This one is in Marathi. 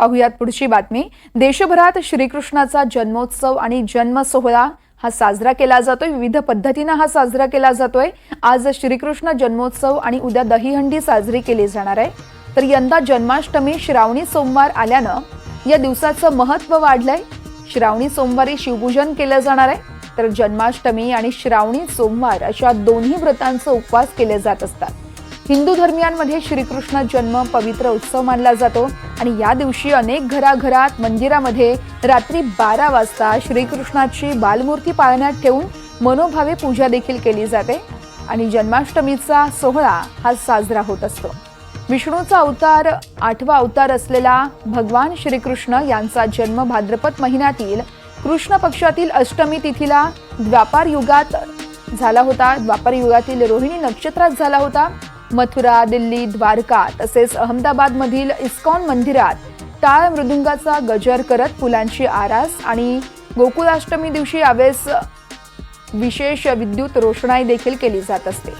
पाहुयात पुढची बातमी. देशभरात श्रीकृष्णाचा जन्मोत्सव आणि जन्म सोहळा हा साजरा केला जातोय. विविध पद्धतीनं हा साजरा केला जातोय. आज श्रीकृष्ण जन्मोत्सव आणि उद्या दहीहंडी साजरी केली जाणार आहे. तर यंदा जन्माष्टमी श्रावणी सोमवार आल्यानं या दिवसाचं महत्त्व वाढलंय. श्रावणी सोमवारी शिवपूजन केलं जाणार आहे. तर जन्माष्टमी आणि श्रावणी सोमवार अशा दोन्ही व्रतांचा उपवास केले जात असतात. हिंदू धर्मियांमध्ये श्रीकृष्ण जन्म पवित्र उत्सव मानला जातो. आणि या दिवशी अनेक घराघरात मंदिरामध्ये रात्री बारा वाजता श्रीकृष्णाची बालमूर्ती पाळण्यात ठेवून मनोभावे पूजा देखील केली जाते. आणि जन्माष्टमीचा सोहळा हा साजरा होत असतो. विष्णूचा अवतार आठवा अवतार असलेला भगवान श्रीकृष्ण यांचा जन्म भाद्रपद महिन्यातील कृष्ण पक्षातील अष्टमी तिथीला द्वापार युगात झाला होता. द्वापार युगातील रोहिणी नक्षत्रात झाला होता. मथुरा दिल्ली द्वारका तसेच अहमदाबादमधील इस्कॉन मंदिरात टाळ मृदुंगाचा गजर करत फुलांची आरास आणि गोकुळाष्टमी दिवशी यावेळेस विशेष विद्युत रोषणाई देखील केली जात असते.